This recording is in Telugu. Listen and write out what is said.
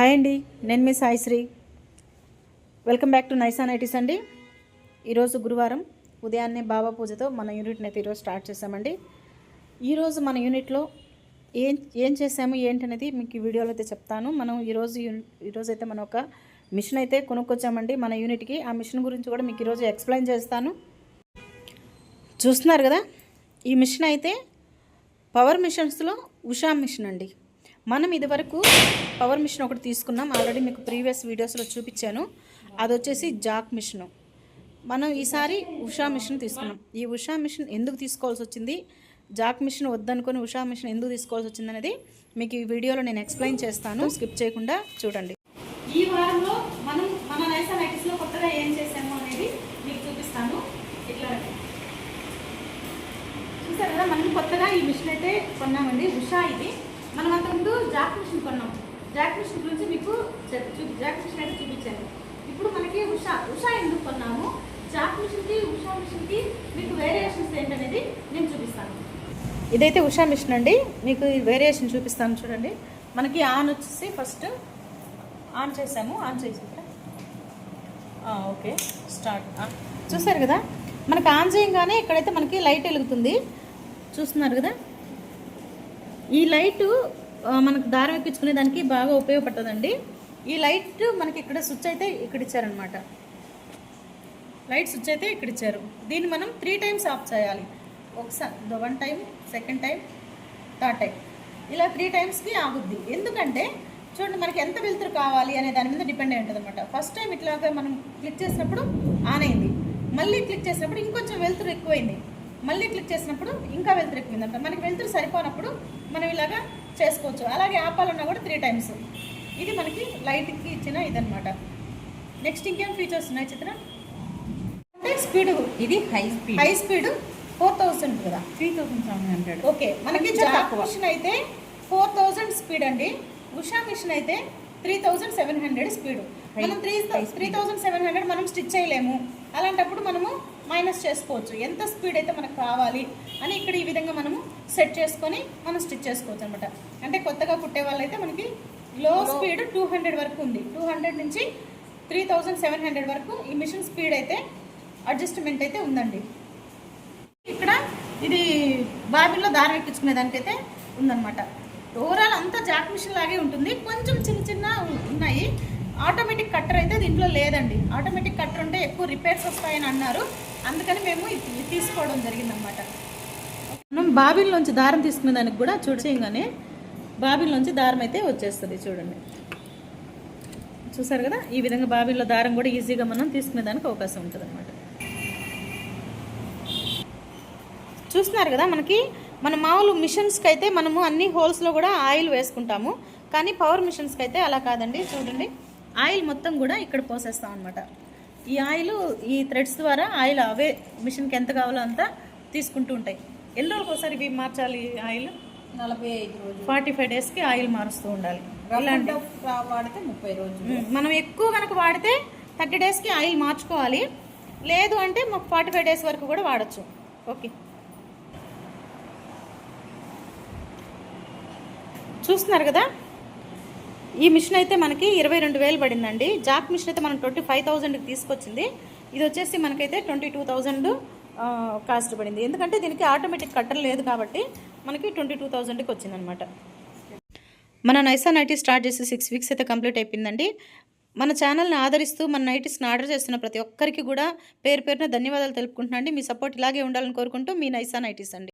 హాయ్ అండి నేను మీ Saisri. Welcome back to Naisa nighties అండి. ఈరోజు గురువారం ఉదయాన్నే బాబా పూజతో మన యూనిట్ని అయితే ఈరోజు స్టార్ట్ చేసామండి ఈరోజు మన యూనిట్లో ఏం ఏం చేసాము ఏంటనేది మీకు ఈ వీడియోలో అయితే చెప్తాను. మనం ఈరోజు యూనిట్ ఈరోజు అయితే మనం ఒక మిషన్ అయితే కొనుక్కొచ్చామండి. మన యూనిట్కి ఆ మిషన్ గురించి కూడా మీకు ఈరోజు ఎక్స్ప్లెయిన్ చేస్తాను. చూస్తున్నారు కదా ఈ మిషన్ అయితే పవర్ మిషన్స్లో ఉషా మిషన్ అండి. మనం ఇదివరకు పవర్ మిషన్ ఒకటి తీసుకున్నాం. ఆల్రెడీ మీకు ప్రీవియస్ వీడియోస్లో చూపించాను. అది వచ్చేసి జాక్ మిషను. మనం ఈసారి ఉషా మిషన్ తీసుకున్నాం. ఈ ఉషా మిషన్ ఎందుకు తీసుకోవాల్సి వచ్చింది? జాక్ మిషన్ వద్దనుకొని ఉషా మిషన్ ఎందుకు తీసుకోవాల్సి వచ్చింది అనేది మీకు ఈ వీడియోలో నేను ఎక్స్ప్లెయిన్ చేస్తాను. స్కిప్ చేయకుండా చూడండి. ఈ వారంలో మనం మన నైసా నైటిస్లో కొత్తగా ఏం చేసాము అనేది మీకు చూపిస్తాను. ఇట్లా చూసారు కదా మనం కొత్తగా ఈ మిషన్ అయితే కొన్నామండి. ఉషా ఇది. మనం అంతకుముందు జాక్ మిషన్ కొన్నాం. జాక్ మిషన్ గురించి మీకు చూపి చూ- జాక్ మిషన్ అయితే చూపించాను ఇప్పుడు మనకి ఉషా ఉషా ఎందుకు కొన్నాము? జాక్ మిషన్కి ఉషా మిషన్కి మీకు వేరియేషన్స్ ఏంటనేది నేను చూపిస్తాను. ఇదైతే ఉషా మిషన్ అండి. మీకు వేరియేషన్ చూపిస్తాను చూడండి. మనకి ఆన్ వచ్చేసి ఫస్ట్ ఆన్ చేసాము ఆన్ చేసి ఓకే స్టార్ట్ ఆ, చూసారు కదా? మనకు ఆన్ చేయగానే ఇక్కడైతే మనకి లైట్ వెలుగుతుంది. చూస్తున్నారు కదా? ఈ లైటు మనకు దారం ఎక్కించుకునే దానికి బాగా ఉపయోగపడుతుందండి. ఈ లైట్ మనకి ఇక్కడ స్విచ్ అయితే ఇక్కడ ఇచ్చారనమాట లైట్ స్విచ్ అయితే ఇక్కడ ఇచ్చారు. దీన్ని మనం త్రీ టైమ్స్ ఆఫ్ చేయాలి. ఒకసారి one time second time third time ఇలా త్రీ టైమ్స్కి ఆగుద్ది. ఎందుకంటే చూడండి మనకి ఎంత వెలుతురు కావాలి అనే దాని మీద డిపెండ్ అయి ఉంటుంది అనమాట ఫస్ట్ టైం ఇట్లాగా మనం క్లిక్ చేసినప్పుడు ఆన్ అయింది. మళ్ళీ క్లిక్ చేసినప్పుడు ఇంకొంచెం వెలుతురు ఎక్కువైంది. మళ్ళీ క్లిక్ చేసినప్పుడు ఇంకా వెలుతురు ఎక్కువైంది. అంట మనకి వెలుతురు సరిపోనప్పుడు మనం ఇలాగా చేసుకోవచ్చు. అలాగే ఆపాలన్నా కూడా త్రీ టైమ్స్ ఇది మనకి లైట్కి ఇచ్చిన ఇదనమాట నెక్స్ట్ ఇంకేం ఫీచర్స్ ఉన్నాయి చిత్ర? అంటే స్పీడ్ ఇది high speed high speed four thousand కదా. Three thousand seven hundred okay మనకి జాక్. మిషన్ అయితే ఫోర్ థౌసండ్ స్పీడ్ అండి. ఉషా మిషన్ అయితే three thousand seven hundred speed. మనం three. Three thousand seven hundred మనం స్టిచ్ చేయలేము. అలాంటప్పుడు మనము మైనస్ చేసుకోవచ్చు. ఎంత స్పీడ్ అయితే మనకు కావాలి అని ఇక్కడ ఈ విధంగా మనము సెట్ చేసుకొని మనం స్టిచ్ చేసుకోవచ్చు అనమాట అంటే కొత్తగా కుట్టే వాళ్ళైతే మనకి లో స్పీడ్ టూ హండ్రెడ్ వరకు ఉంది. టూ హండ్రెడ్ నుంచి త్రీ థౌసండ్ సెవెన్ హండ్రెడ్ వరకు ఈ మిషన్ స్పీడ్ అయితే అడ్జస్ట్మెంట్ అయితే ఉందండి. ఇక్కడ ఇది బాబిల్లో దారం ఎక్కించుకునే దానికైతే ఉందన్నమాట. ఓవరాల్ అంతా జాక్ మిషన్ లాగే ఉంటుంది. కొంచెం చిన్న చిన్న ఉన్నాయి. ఆటోమేటిక్ కట్టర్ అయితే దీంట్లో లేదండి. ఆటోమేటిక్ కట్టర్ ఉంటే ఎక్కువ రిపేర్స్ వస్తాయని అన్నారు. అందుకని మేము ఇది తీసుకోవడం జరిగిందనమాట మనం బాబిల్లోంచి దారం తీసుకునే దానికి కూడా చూడచేయగానే బాబిల్లోంచి దారం అయితే వచ్చేస్తుంది చూడండి. చూసారు కదా? ఈ విధంగా బాబిల్లో దారం కూడా ఈజీగా మనం తీసుకునే దానికి అవకాశం ఉంటుంది చూస్తున్నారు కదా మనకి? మన మామూలు మిషన్స్కి అయితే మనము అన్ని హోల్స్లో కూడా ఆయిల్ వేసుకుంటాము. కానీ పవర్ మిషన్స్కి అయితే అలా కాదండి. చూడండి. ఆయిల్ మొత్తం కూడా ఇక్కడ పోసేస్తాం అనమాట ఈ ఆయిల్ ఈ థ్రెడ్స్ ద్వారా ఆయిల్ అవే మిషన్కి ఎంత కావాలో అంత తీసుకుంటూ ఉంటాయి. ఎన్ని రోజులకు ఒకసారి ఇవి మార్చాలి ఆయిల్? నలభై ఐదు రోజులు. ఫార్టీ ఫైవ్ డేస్కి ఆయిల్ మారుస్తూ ఉండాలి. ఇలాంటి వాడితే ముప్పై రోజులు. మనం ఎక్కువ కనుక వాడితే థర్టీ డేస్కి ఆయిల్ మార్చుకోవాలి. లేదు అంటే మాకు ఫార్టీ ఫైవ్ డేస్ వరకు కూడా వాడచ్చు. ఓకే. చూస్తున్నారు కదా? ఈ మిషన్ అయితే మనకి ఇరవై రెండు వేలు పడిందండి. జాక్ మిషన్ అయితే మనం ట్వంటీ ఫైవ్ థౌజండ్కి తీసుకొచ్చింది. ఇది వచ్చేసి మనకైతే ట్వంటీ టూ థౌజండ్ కాస్ట్ పడింది. ఎందుకంటే దీనికి ఆటోమేటిక్ కట్టర్ లేదు కాబట్టి మనకి ట్వంటీ టూ థౌజండ్కి వచ్చిందనమాట మన నైసా నైటీ స్టార్ట్ చేసి సిక్స్ వీక్స్ అయితే కంప్లీట్ అయిపోయిందండి. మన ఛానల్ని ఆదరిస్తూ మన నైటీస్ని ఆర్డర్ చేస్తున్న ప్రతి ఒక్కరికి కూడా పేరు పేరున ధన్యవాదాలు తెలుపుకుంటున్నాండి. మీ సపోర్ట్ ఇలాగే ఉండాలని కోరుకుంటూ మీ నైసా నైటీస్ అండి.